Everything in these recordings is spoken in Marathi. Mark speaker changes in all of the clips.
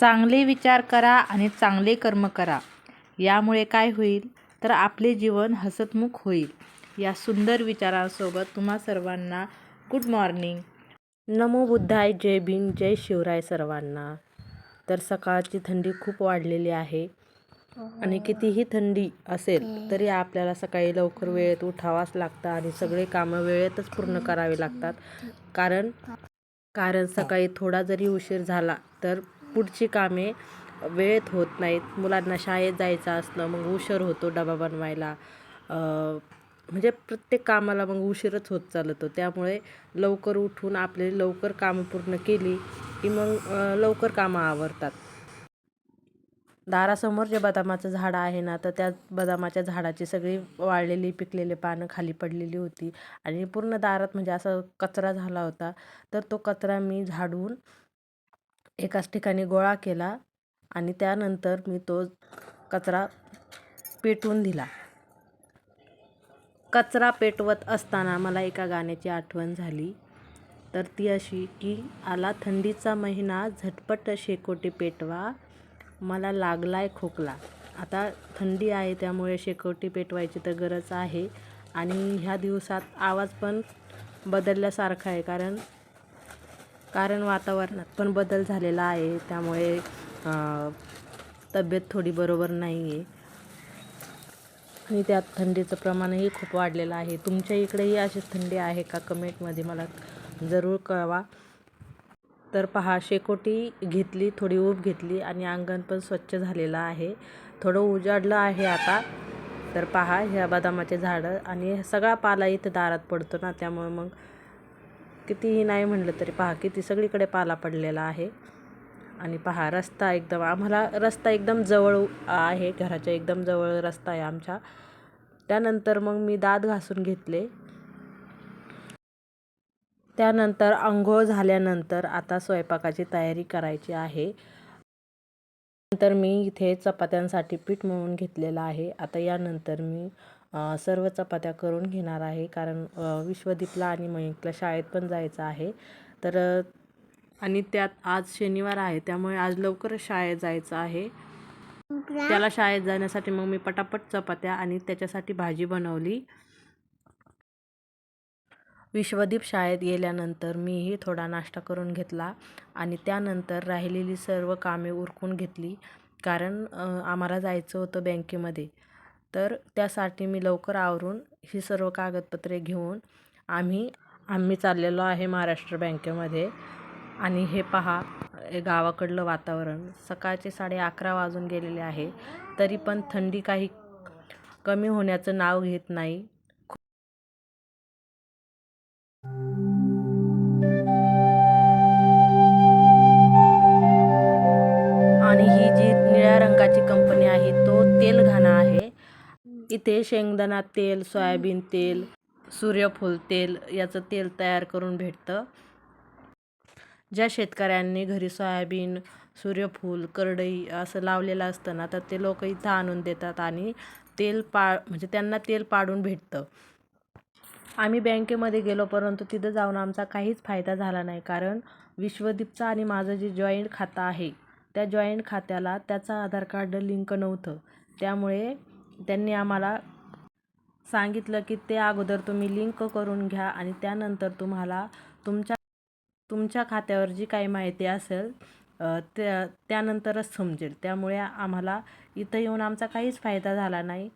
Speaker 1: चांगले विचार करा आणि चांगले कर्म करा. यामुळे काय होईल? तर आपले जीवन हसतमुख होईल. या सुंदर विचारांसोबत तुम्हा सर्वांना गुड मॉर्निंग नमो बुद्धाय जय भीम जय शिवराय सर्वांना. तर सकाळची थंडी खूप वाढलेली आहे. आणि कितीही थंडी असेल तरी आपल्याला सकाळी लवकर वेळेत उठावाच लागतं आणि सगळे कामं वेळेतच पूर्ण करावे लागतात. कारण कारण सकाळी थोडा जरी उशीर झाला तर पुढची कामे वेळेत होत नाहीत. मुलांना शाळेत जायचं असणं मग उशीर होतो डबा बनवायला. म्हणजे प्रत्येक कामाला मग उशीरच होत चालतो. त्यामुळे लवकर उठून आपले लवकर कामं पूर्ण केली की मग लवकर कामं आवरतात. दारासमोर जे बदामाचं झाड आहे ना तर त्या बदामाच्या झाडाची सगळी वाळलेली पिकलेली पानं खाली पडलेली होती. आणि पूर्ण दारात म्हणजे असा कचरा झाला होता. तर तो कचरा मी झाडून एकाच ठिकाणी गोळा केला आणि त्यानंतर मी तो कचरा पेटवून दिला. कचरा पेटवत असताना मला एका गाण्याची आठवण झाली. तर ती अशी की आला थंडीचा महिना झटपट शेकोटी पेटवा मला लागलाय खोकला. आता थंडी आहे त्यामुळे शेकोटी पेटवायची तर गरज आहे. आणि ह्या दिवसात आवाज पण बदलल्यासारखा आहे कारण कारण वातावरणात पण बदल झालेला आहे त्यामुळे तब्येत थोडी बरोबर नाही आहे आणि त्यात थंडीचं प्रमाणही खूप वाढलेलं आहे. तुमच्या इकडेही अशीच थंडी आहे का? कमेंटमध्ये मला जरूर कळवा. तर पहा शेकोटी घेतली थोडी ऊब घेतली आणि अंगण पण स्वच्छ झालेलं आहे. थोडं उजाडलं आहे आता. तर पहा ह्या बदामाचे झाडं आणि सगळा पाला इथे दारात पडतो ना त्यामुळे मग कितीही नाही म्हटलं तरी पहा किती सगळीकडे पाला पडलेला आहे. आणि पहा रस्ता एकदम आम्हाला रस्ता एकदम जवळ आहे घराच्या एकदम जवळ रस्ता आहे आमच्या. त्यानंतर मग मी दात घासून घेतले. त्यानंतर आंघोळ झाल्यानंतर आता स्वयंपाकाची तयारी करायची आहे. नंतर मी इथे चपात्यांसाठी पीठ मळून घेतलेलं आहे. आता यानंतर मी सर्व चपात्या करून घेणार आहे. कारण विश्वदीपला आणि मयंकला शाळेत पण जायचं आहे. तर आणि त्यात आज शनिवार आहे. त्यामुळे आज लवकरच शाळेत जायचं आहे. त्याला शाळेत जाण्यासाठी मग मी पटापट चपात्या आणि त्याच्यासाठी भाजी बनवली. विश्वदीप शाळेत गेल्यानंतर मीही थोडा नाश्ता करून घेतला आणि त्यानंतर राहिलेली सर्व कामे उरकून घेतली. कारण आम्हाला जायचं होतं बँकेमध्ये. तर त्यासाठी मी लवकर आवरून ही सर्व कागदपत्रे घेऊन आम्ही आम्ही चाललेलो आहे महाराष्ट्र बँकेमध्ये. आणि हे पहा गावाकडलं वातावरण. सकाळचे साडे अकरा वाजून गेलेले आहे. तरी पण थंडी काही कमी होण्याचं नाव घेत नाही. आणि ही जी निळ्या रंगाची कंपनी आहे तो तेलघाना आहे. इथे शेंगदाणा तेल सोयाबीन तेल सूर्यफूल तेल याचं तेल तयार करून भेटतं. ज्या शेतकऱ्यांनी घरी सोयाबीन सूर्यफूल करडई असं लावलेलं असतं ना तर ते लोक इथं आणून देतात आणि तेल पा म्हणजे त्यांना तेल पाडून भेटतं. आम्ही बँकेमध्ये गेलो परंतु तिथं जाऊन आमचा काहीच फायदा झाला नाही कारण विश्वदीपचं आणि माझं जे जॉईंट खातं आहे त्या जॉईंट खात्याला त्याचं आधार कार्ड लिंक नव्हतं. त्यामुळे त्यांनी आम्हाला सांगितलं की ते अगोदर तुम्ही लिंक करून घ्या आणि त्यानंतर तुम्हाला तुमच्या तुमच्या खात्यावर जी काही माहिती असेल त्या त्यानंतरच समजेल. त्यामुळे आम्हाला इथं येऊन आमचा काहीच फायदा झाला नाही.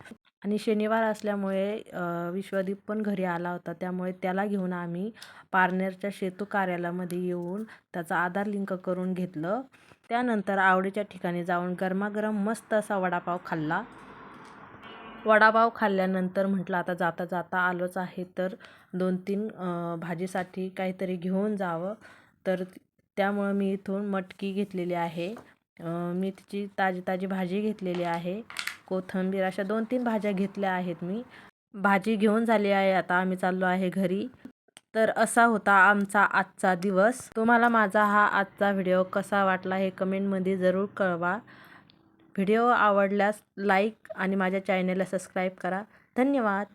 Speaker 1: आणि शनिवार असल्यामुळे विश्वदीप पण घरी आला होता. त्यामुळे त्याला घेऊन आम्ही पारनेरच्या सेतू कार्यालयामध्ये येऊन त्याचा आधार लिंक करून घेतलं. त्यानंतर आवडीच्या ठिकाणी जाऊन गरमागरम मस्त असा वडापाव खाल्ला. वडापाव खाल्ल्यानंतर म्हटलं आता जाता जाता आलोच आहे तर दोन तीन भाजीसाठी काहीतरी घेऊन जावं. तर त्यामुळं मी इथून मटकी घेतलेली आहे. मी तिची ताजी ताजी भाजी घेतलेली आहे. कोथिंबीर अशा दोन तीन भाज्या घेतल्या आहेत मी. भाजी घेऊन झाली आहे आता आम्ही चाललो आहे घरी. तर असा होता आमचा आजचा दिवस. तुम्हाला माझा हा आजचा व्हिडिओ कसा वाटला हे कमेंटमध्ये जरूर कळवा. व्हिडिओ आवडल्यास लाईक आणि माझ्या चॅनेलला सबस्क्राईब करा. धन्यवाद.